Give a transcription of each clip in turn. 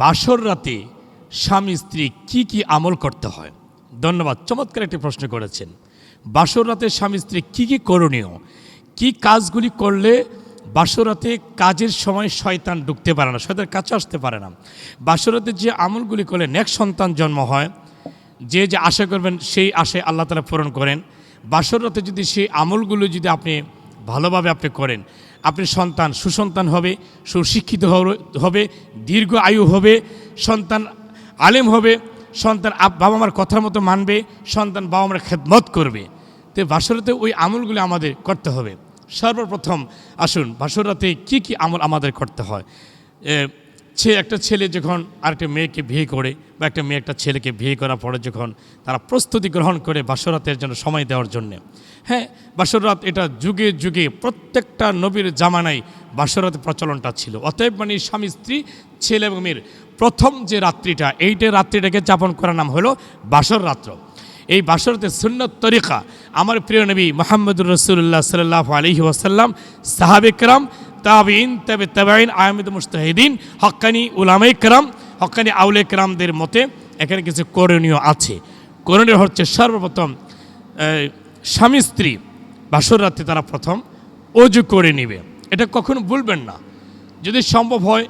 বাসর রাতে স্বামী স্ত্রী কি কি আমল করতে হয়? ধন্যবাদ। চমৎকার একটি প্রশ্ন করেছেন। বাসর রাতে স্বামী স্ত্রী কি কি করণীয়? কি কাজগুলি করলে বাসরাতে কাজের সময় শয়তান ঢুকতে পারে না শয়তান কাছে আসতে পারে না? বাসরাতে যে আমলগুলি করলে নেক সন্তান জন্ম হয়, যে যে আশা করবেন সেই আশায় আল্লাহ তালা পূরণ করেন। বাসরাতে যদি সেই আমলগুলো যদি আপনি ভালোভাবে আপনি করেন আপনি সন্তান, সুসন্তান হবে, সুশিক্ষিত হবে- দীর্ঘ আয়ু হবে, সন্তান আলেম হবে, সন্তান বাবা মার কথার মতো মানবে, সন্তান বাবা মার খেদমত করবে। তো বাসরাতে ওই আমলগুলি আমাদের করতে হবে। সর্বপ্রথম আসুন, বাসরাতে কি কি আমল আমাদের করতে হয়? ছে একটা ছেলে যখন আরেকটা মেয়েকে বিয়ে করে বা একটা মেয়ে একটা ছেলেকে বিয়ে করার পরে যখন তারা প্রস্তুতি গ্রহণ করে বাসরাতের জন্য সময় দেওয়ার জন্যে। হ্যাঁ বাসরাত এটা যুগে যুগে প্রত্যেকটা নবীর জামানায় বাসরাতের প্রচলনটা ছিল। অতএব মানে স্বামী, স্ত্রী, ছেলে এবং মেয়ের প্রথম যে রাত্রিটা, এইটা রাত্রিটাকে যাপন করার নাম হলো বাসর রাত্র। এই বাসরতে সুন্নত তরিকা আমার প্রিয় নবী মোহাম্মদুর রসুল্লাহ সাল্লাহ আলহি ওয়াসাল্লাম, সাহাবিকরাম তাবিন তবে তাবাইন আহমেদ মুস্তাহিদিন হক্কানি উলামাই কেরাম হক্কানি আউলে কেরামদের মতে এখানে কিছু করণীয় আছে। করণীয় হচ্ছে সর্বপ্রথম স্বামী স্ত্রী বাসর রাত্রে তারা প্রথম অজু করে নেবে। এটা কখনো ভুলবেন না। যদি সম্ভব হয়,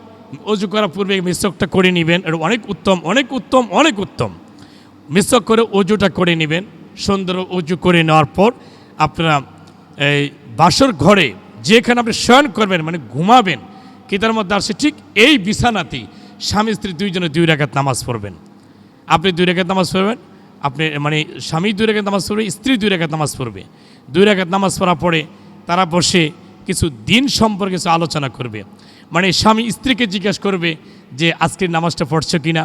অজু করার পূর্বে মিশ্রকটা করে নেবেন। এটা অনেক উত্তম অনেক উত্তম অনেক উত্তম। মিশ্রক করে অজুটা করে নেবেন। সুন্দর অজু করে নেওয়ার পর আপনারা এই বাসর ঘরে যেখানে আপনি শয়ন করবেন মানে ঘুমাবেন, কিতার মধ্যে আসে ঠিক এই বিছানাতেই স্বামী স্ত্রী দুইজনে দুই রেখাত নামাজ পড়বেন। আপনি দুই রেখাত নামাজ পড়বেন, আপনি মানে স্বামী দুই রেখাত নামাজ পড়বে, স্ত্রী দুই রেখাত নামাজ পড়বে। দুই রেখাত নামাজ পড়া পরে তারা বসে কিছু দিন সম্পর্কে কিছু আলোচনা করবে। মানে স্বামী স্ত্রীকে জিজ্ঞাসা করবে যে, আজকের নামাজটা পড়ছো কিনা?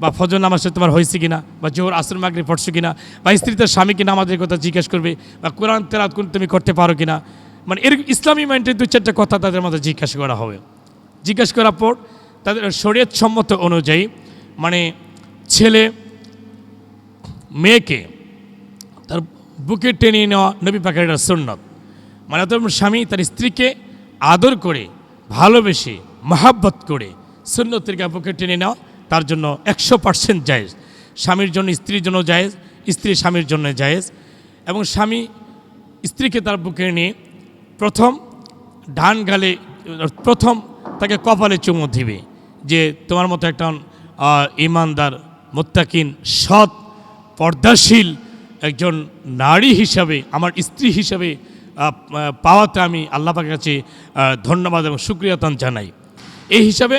বা ফজর নামাজটা তোমার হয়েছে কিনা? বা জোহর, আসর মাগরি পড়ছো কিনা? বা স্ত্রী তার স্বামীকে নামাজের কথা জিজ্ঞেস করবে, বা কোরআন তেরাত তুমি করতে পারো কিনা? মানে এর ইসলামী মাইন্ডের দু চারটা কথা তাদের মধ্যে জিজ্ঞাসা করা হবে। জিজ্ঞাসা করার পর তাদের শরীয়ত সম্মত অনুযায়ী মানে ছেলে মেয়েকে তার বুকে টেনে নেওয়া নবী একটা সুন্নত। মানে অত স্বামী তার স্ত্রীকে আদর করে, ভালোবেসে, মহাব্বত করে সুন্নতের বুকে টেনে নেওয়া তার জন্য একশো পার্সেন্ট জায়েজ। স্বামীর জন্য স্ত্রীর জন্য জায়েজ, স্ত্রী স্বামীর জন্য জায়েজ এবং স্বামী স্ত্রীকে তার বুকে নিয়ে প্রথম ডান গালে, প্রথম তাকে কপালে চুমু দিবে যে তোমার মতো একটা ইমানদার, মোত্তাকিন, সৎ, পর্দাশীল একজন নারী হিসাবে, আমার স্ত্রী হিসাবে পাওয়াতে আমি আল্লাহ কাছে ধন্যবাদ এবং সুক্রিয়াতন জানাই। এই হিসাবে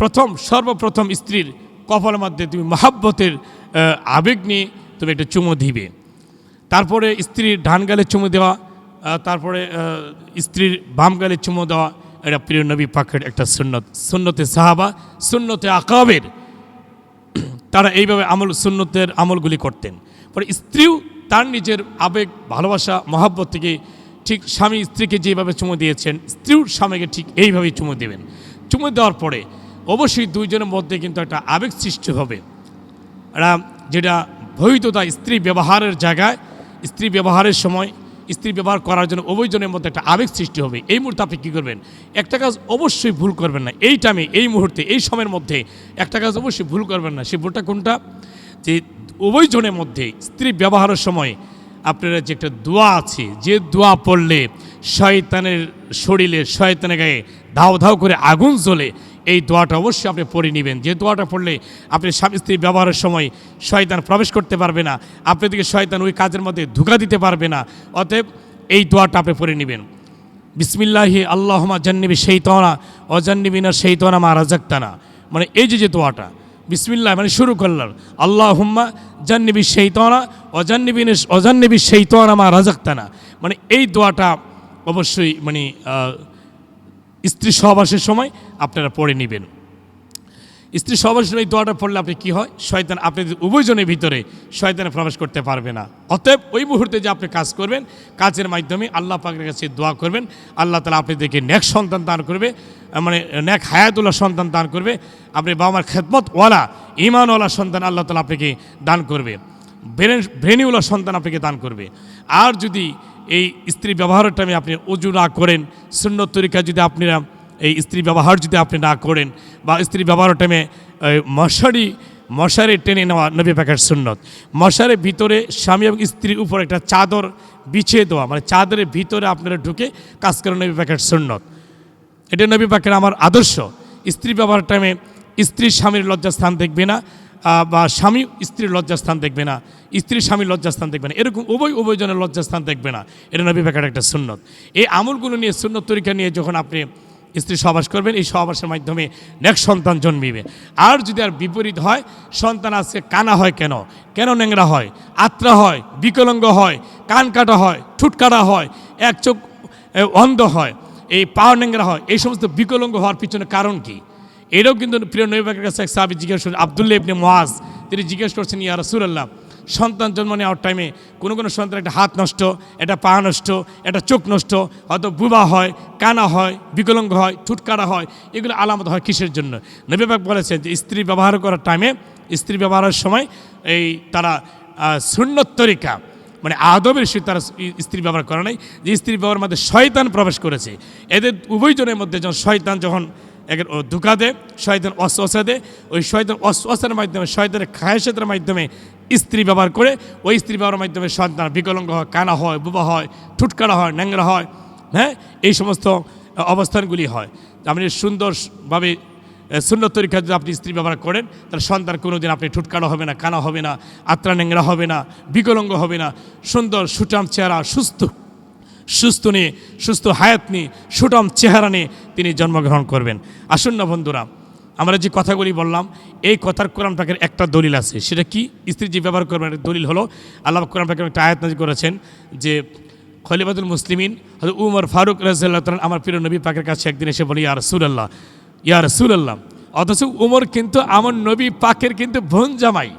প্রথম, সর্বপ্রথম স্ত্রীর কপালের মধ্যে তুমি মহাব্বতের আবেগ নিয়ে তুমি একটা চুমু দিবে। তারপরে স্ত্রীর ডান গালে চুমু দেওয়া তারপরে স্ত্রীর বাম গালে চুমু দেওয়া, এটা প্রিয় নবী পাখের একটা সুন্নত। সুন্নতে সাহাবা, সুন্নতে আকাবের, তারা এইভাবে আমল, সুন্নতের আমলগুলি করতেন। পরে স্ত্রীও তার নিজের আবেগ, ভালোবাসা, মহাব্বত থেকে ঠিক স্বামী স্ত্রীকে যেভাবে চুমো দিয়েছেন, স্ত্রীর স্বামীকে ঠিক এইভাবেই চুমো দেবেন। চুমো দেওয়ার পরে অবশ্যই দুইজনের মধ্যে কিন্তু একটা আবেগ সৃষ্টি হবে। যেটা বৈধতা, স্ত্রী ব্যবহারের জায়গায়, স্ত্রী ব্যবহারের সময় স্ত্রী ব্যবহার করার জন্য উভয়জনের মধ্যে একটা আবেগ সৃষ্টি হবে। এই মুহূর্তে আপনি কী করবেন? একটা কাজ অবশ্যই ভুল করবেন না। এই টাইমে এই মুহূর্তে, এই সময়ের মধ্যে একটা কাজ অবশ্যই ভুল করবেন না। সে ভুলটা কোনটা? যে উভয়জনের মধ্যে স্ত্রী ব্যবহারের সময় আপনারা যে একটা দোয়া আছে, যে দোয়া পড়লে শয়তানের শরীরে, শয়তানের গায়ে ধাও ধাও করে আগুন জ্বলে এই দোয়াটা অবশ্যই আপনি পড়ে নেবেন। যে দোয়াটা পড়লে আপনি স্বামী স্ত্রী ব্যবহারের সময় শয়তান প্রবেশ করতে পারবে না, আপনাদেরকে শয়তান ওই কাজের মধ্যে ধোকা দিতে পারবে না। অতএব এই দোয়াটা আপনি পড়ে নেবেন। বিসমিল্লাহি আল্লাহমা জান্নিবি সেই তনা অজান্নিবিনা সেই তনা মা রাজাক্তানা। মানে এই যে যে দোয়াটা, বিসমিল্লাহ মানে শুরু করলাম। আল্লাহ হুম্মা জান্নিবি সেই তনা অজান্নিবিন অজান্নিবি সেই তনা মা রাজাক্তানা। মানে এই দোয়াটা অবশ্যই মানে স্ত্রী সহবাসের সময় আপনারা পড়ে নেবেন। স্ত্রী সহবাসের সময় দোয়াটা পড়লে আপনি কি হয়? শয়তান আপনি উভয়জনের ভিতরে শয়তানে প্রবেশ করতে পারবে না। অতএব ওই মুহূর্তে যে আপনি কাজ করবেন, কাজের মাধ্যমে আল্লাহ পাকের কাছে দোয়া করবেন। আল্লাহ তালা আপনাদেরকে ন্যাক সন্তান দান করবে মানে ন্যাক হায়াতুল্লাহ সন্তান দান করবে। আপনি বাবা মার খেদমতওয়ালা ইমানওয়ালা সন্তান আল্লাহ তালা আপনাকে দান করবে। ব্রেনিওয়ালা সন্তান আপনাকে দান করবে। আর যদি এই স্ত্রী ব্যবহারের টাইমে আপনি অজু না করেন শূন্য তরিকা যদি আপনারা এই স্ত্রী ব্যবহার যদি আপনি না করেন বা স্ত্রী ব্যবহারের টাইমে মশারি মশারি টেনে নেওয়া নবী পাকের সুন্নত। মশারের ভিতরে স্বামী এবং স্ত্রীর উপর একটা চাদর বিছিয়ে দেওয়া মানে চাদরের ভিতরে আপনারা ঢুকে কাজ করেন নবী পাকের সুন্নত। এটা নবী পাকের আমার আদর্শ। স্ত্রী ব্যবহার টাইমে স্ত্রী স্বামীর লজ্জাস্থান দেখবে না বা স্বামী স্ত্রীর লজ্জাস্থান দেখবে না, স্ত্রী স্বামীর লজ্জাস্থান দেখবে না। এরকম উভয় উভয়জনের লজ্জাস্থান দেখবে না। এটা নবী পাকের একটা সুন্নত। এই আমলগুলো নিয়ে, সুন্নত তরিকা নিয়ে যখন আপনি স্ত্রী সহবাস করবেন, এই সহবাসের মাধ্যমে নেক্সট সন্তান জন্মিবে। আর যদি আর বিপরীত হয়, সন্তান আজকে কানা হয় কেন? কেন ন্যাংরা হয়? আত্রা হয়, বিকলঙ্গ হয়, কান কাটা হয়, ঠুট কাটা হয়, এক চোখ অন্ধ হয়, এই পাওয়ার ন্যাংরা হয়, এই সমস্ত বিকলঙ্গ হওয়ার পিছনে কারণ কি? এটাও কিন্তু প্রিয় নবীবাকের কাছে এক সাহাবি জিজ্ঞেস করছেন আবদুল্লাহ ইবনে মোয়াজ তিনি জিজ্ঞেস করছেন, ইয়া রাসূলুল্লাহ, সন্তান জন্ম নেওয়ার টাইমে কোনো কোনো সন্তান একটা হাত নষ্ট, একটা পা নষ্ট, একটা চোখ নষ্ট, হয়তো বুবা হয়, কানা হয়, বিকলঙ্গ হয়, ঠুটকারা হয়, এগুলো আলামত হয় কিসের জন্য? নবীবাক বলেছেন যে স্ত্রী ব্যবহার করার টাইমে স্ত্রী ব্যবহারের সময় এই তারা সুন্নত তরিকা মানে আদবের সে তারা স্ত্রী ব্যবহার করে নাই, যে স্ত্রী ব্যবহারের মধ্যে শয়তান প্রবেশ করেছে। এদের উভয়জনের মধ্যে যখন শয়তান যখন একের ধোকা দেয় শয়তান অশ্বাসা দেয় ওই শয়তান অশ্বাসের মাধ্যমে, শয়তানের খায়সের মাধ্যমে স্ত্রী ব্যবহার করে, ওই স্ত্রী ব্যবহারের মাধ্যমে সন্তান বিকলঙ্গ হয়, কানা হয়, বুবা হয়, ঠুটকারা হয়, ন্যাংরা হয় হ্যাঁ? এই সমস্ত অবস্থানগুলি হয়। আপনি সুন্দরভাবে সুন্নত তরিকা যদি আপনি স্ত্রী ব্যবহার করেন, তাহলে সন্তান কোনোদিন আপনি ঠুটকানো হবে না, কানা হবে না, আত্রা ন্যাংরা হবে না, বিকলঙ্গ হবে না। সুন্দর সুটাম চেহারা, সুস্থ সুস্থ নিয়ে সুস্থ হায়াত নিয়ে সুটম চেহারা নিয়ে তিনি জন্মগ্রহণ করবেন। আসুন না বন্ধুরা, আমরা যে কথাগুলি বললাম, এই কথার কোরআন পাকের একটা দলিল আছে। সেটা কি? স্ত্রী যে ব্যবহার করবেন দলিল হলো, আল্লাহ কোরআন পাকের একটা আয়াত নাজির করেছেন যে, খলিফাতুল মুসলিমিন হয়তো উমর ফারুক রাজিয়াল্লাহ তাআলা আমার প্রিয় নবী পাকের কাছে একদিন এসে বলি, ইয়া রাসূলুল্লাহ ইয়া রাসূলুল্লাহ, অথচ উমর কিন্তু আমার নবী পাকের কিন্তু বোন জামাই।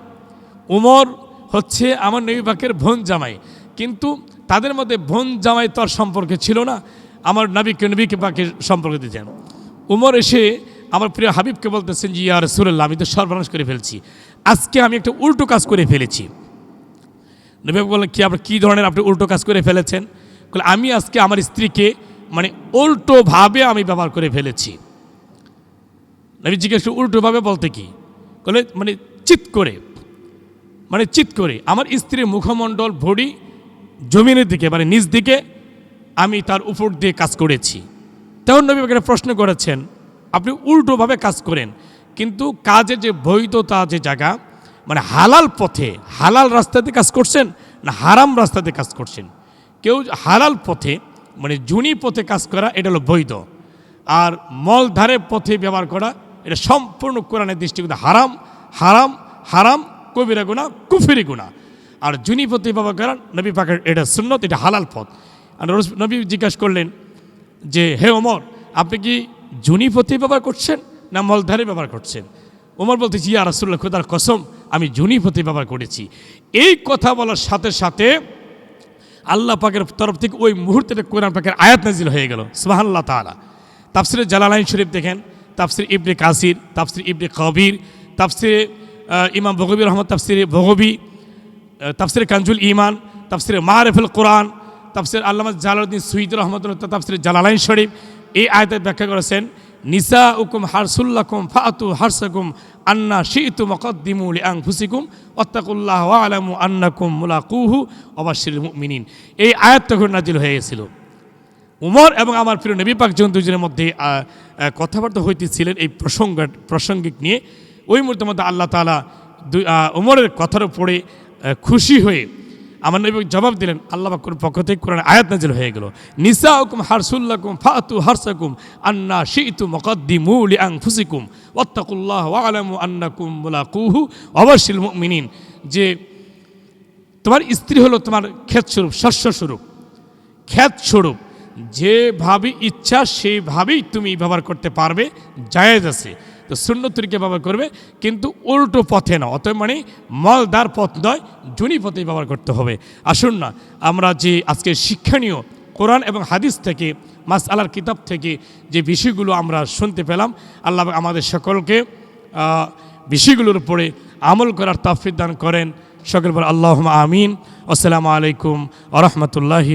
উমর হচ্ছে আমার নবী পাকের বোন জামাই। কিন্তু তাদের মধ্যে বোন জামাই তোর সম্পর্কে ছিল না। আমার নবীকে নবীকে পাকে সম্পর্কে দিতেন উমর এসে আমার প্রিয় হাবিবকে বলতেছেন যে ইয়া রাসূলুল্লাহ, আমি তো সর্বনাশ করে ফেলছি। আজকে আমি একটা উল্টো কাজ করে ফেলেছি। নবী বললেন, কি, আপনি কী ধরনের আপনি উল্টো কাজ করে ফেলেছেন? বলে, আমি আজকে আমার স্ত্রীকে মানে উল্টোভাবে আমি ব্যবহার করে ফেলেছি। নবী জিজ্ঞেস উল্টোভাবে বলতে কি? বলে মানে চিত করে মানে চিত করে। আমার স্ত্রীর মুখমণ্ডল ভরি জমিনের দিকে মানে নিচ দিকে আমি তার উপর দিয়ে কাজ করেছি। তখন নবী প্রশ্ন করেছেন, আপনি উল্টোভাবে কাজ করেন, কিন্তু কাজের যে বৈধতা যে জায়গা মানে হালাল পথে, হালাল রাস্তাতে কাজ করছেন না হারাম রাস্তাতে কাজ করছেন? কেউ হালাল পথে মানে জুনি পথে কাজ করা, এটা হলো বৈধ। আর মলধারে পথে ব্যবহার করা, এটা সম্পূর্ণ কোরআনের দৃষ্টিকোণ হারাম হারাম হারাম, কবিরা গুণা কুফিরি গুণা আর জুনি পথে করা নবী পাকের এটা সুন্নত, এটা হালাল পথ। আর নবী জিজ্ঞাসা করলেন যে, হে ওমর, আপনি কি জুনি পথে ব্যবহার করছেন না মলধারে ব্যবহার করছেন? ওমর বলতে ইয়া রাসুল্লাহ খোদার কসম, আমি জুনি পথে ব্যবহার করেছি। এই কথা বলার সাথে সাথে আল্লাহ পাকের তরফ থেকে ওই মুহূর্তে কোরআন পাকের আয়াত নাজিল হয়ে গেল। সুবহানাল্লাহ তাআলা। তাফসিরে জালালাইন শরীফ দেখেন, তাফসির ইবনে কাসির, তাফসির ইবনে কবির, তাফসিরে ইমাম বগবী রহমদ তাফসিরে বগবী তাফসিরে কাঞ্জুল ইমান তাফসিরে মারেফুল কোরআন, তাফসির আল্লামা জালালউদ্দিন সুইদ রহমতুল্লাহ তাফসিরে জালালাইন শরীফ, এই আয়াতের ব্যাখ্যা করেছেন নিসা উকুম হারসুল্লাকুম ফাতু হারসাকুম আন্না শিতু মকদ্দিমু আং ফুসিকুম অত্তাকুল্লাহ আলামু আন্নাকুম মুলাকুহু অবাশির মুমিনিন। এই আয়াত তখন নাজিল হয়ে গেছিল। উমর এবং আমার প্রিয় নবী পাক যখন দুজনের মধ্যে কথাবার্তা হইতেছিলেন এই প্রসঙ্গ প্রসঙ্গিক নিয়ে। ওই মুহূর্তের মধ্যে আল্লাহ তালা উমরের কথার উপরে খুশি হয়ে আমার নবী জবাব দিলেন, আল্লাহ পাকুর পক্ষ থেকে কোরআন আয়াত নাজিল হয়ে গেল। নিসা হুকুম হারসুল্লাকুম ফাতু হারসাকুম আন্না শিতু মকদ্দিমু আং ফুসিকুম ওয়াত্তাকুল্লাহ ওয়া আলামু আন্নাকুম মুলাকুহু অবশ্যিল মুমিনিন। যে তোমার স্ত্রী হলো তোমার ক্ষেত স্বরূপ শস্য স্বরূপ খ্যাত স্বরূপ যেভাবে ইচ্ছা সেইভাবেই তুমি ব্যবহার করতে পারবে, জায়েজ আছে। তো শূন্য তরিকে ব্যবহার করবে, কিন্তু উল্টো পথে না। অতএব মানে মলদার পথ নয়, জুনি পথেই ব্যবহার করতে হবে। আসুন না, আমরা যে আজকে শিক্ষণীয় কোরআন এবং হাদিস থেকে মাস আলার কিতাব থেকে যে বিষয়গুলো আমরা শুনতে পেলাম, আল্লাহ আমাদের সকলকে বিষয়গুলোর উপরে আমল করার তাফিদ দান করেন। সকল আল্লাহ আমিন। আসসালামু আলাইকুম আ রহমতুল্লাহি